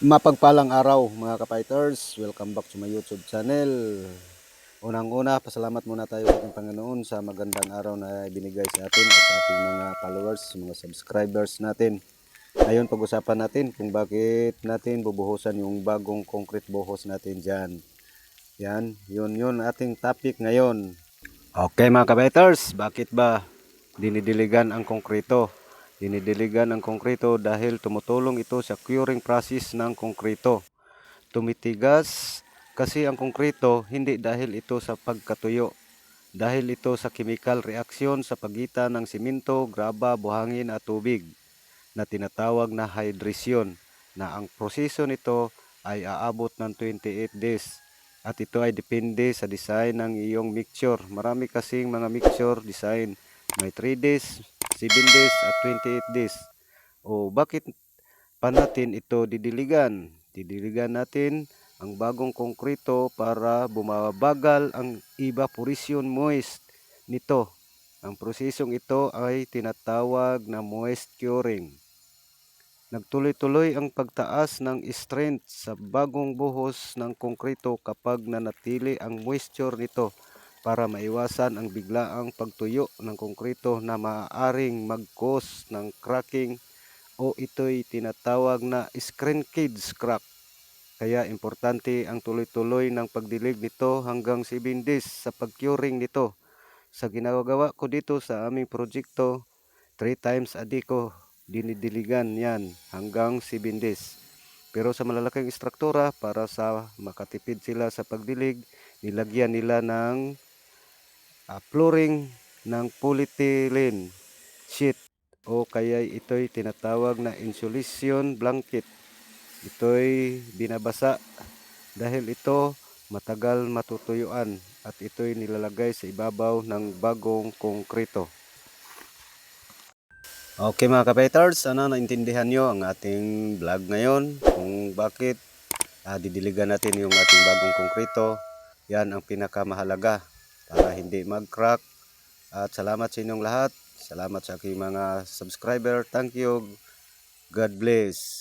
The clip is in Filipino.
Mapagpalang araw mga kapighters, welcome back to my YouTube channel. Unang-una, pasalamat muna tayo sa ating Panginoon sa magandang araw na ibinigay sa atin at sa ating mga followers, mga subscribers natin. Ngayon pag-usapan natin kung bakit natin bubuhusan yung bagong concrete buhos natin dyan. Yan, yun yun ating topic ngayon. Okay mga kapighters, bakit ba dinidiligan ang konkrito? Dinidiligan ang konkrito dahil tumutulong ito sa curing process ng konkrito. Tumitigas kasi ang konkrito hindi dahil ito sa pagkatuyo. Dahil ito sa chemical reaksyon sa pagitan ng simento, graba, buhangin at tubig na tinatawag na hydration na ang proseso nito ay aabot ng 28 days at ito ay depende sa design ng iyong mixture. Marami kasing mga mixture design. May 3 days, 7 days at 28 days. O bakit pa natin ito didiligan? Didiligan natin ang bagong konkrito para bumabagal ang evaporation moist nito. Ang prosesong ito ay tinatawag na moist curing. Nagtuloy-tuloy ang pagtaas ng strength sa bagong buhos ng konkrito kapag nanatili ang moisture nito para maiwasan ang biglaang pagtuyo ng konkrito na maaaring mag-cause ng cracking o ito'y tinatawag na shrinkage crack. Kaya importante ang tuloy-tuloy ng pagdilig nito hanggang 7 days sa pag-curing nito. Sa ginagawa ko dito sa aming proyekto, 3 times a day ko dinidiligan yan hanggang 7 days. Pero sa malalaking struktura, para sa makatipid sila sa pagdilig, nilagyan nila ng ah, flooring ng polyethylene sheet o kaya ito'y tinatawag na insulation blanket. Ito'y binabasa dahil ito matagal matutuyuan at ito'y nilalagay sa ibabaw ng bagong konkrito. Okay mga kapeters, ano naintindihan nyo ang ating vlog ngayon kung bakit ah, didiligan natin yung ating bagong konkrito. Yan ang pinakamahalaga para hindi mag-crack. At salamat sa inyong lahat. Salamat sa aking mga subscriber. Thank you. God bless.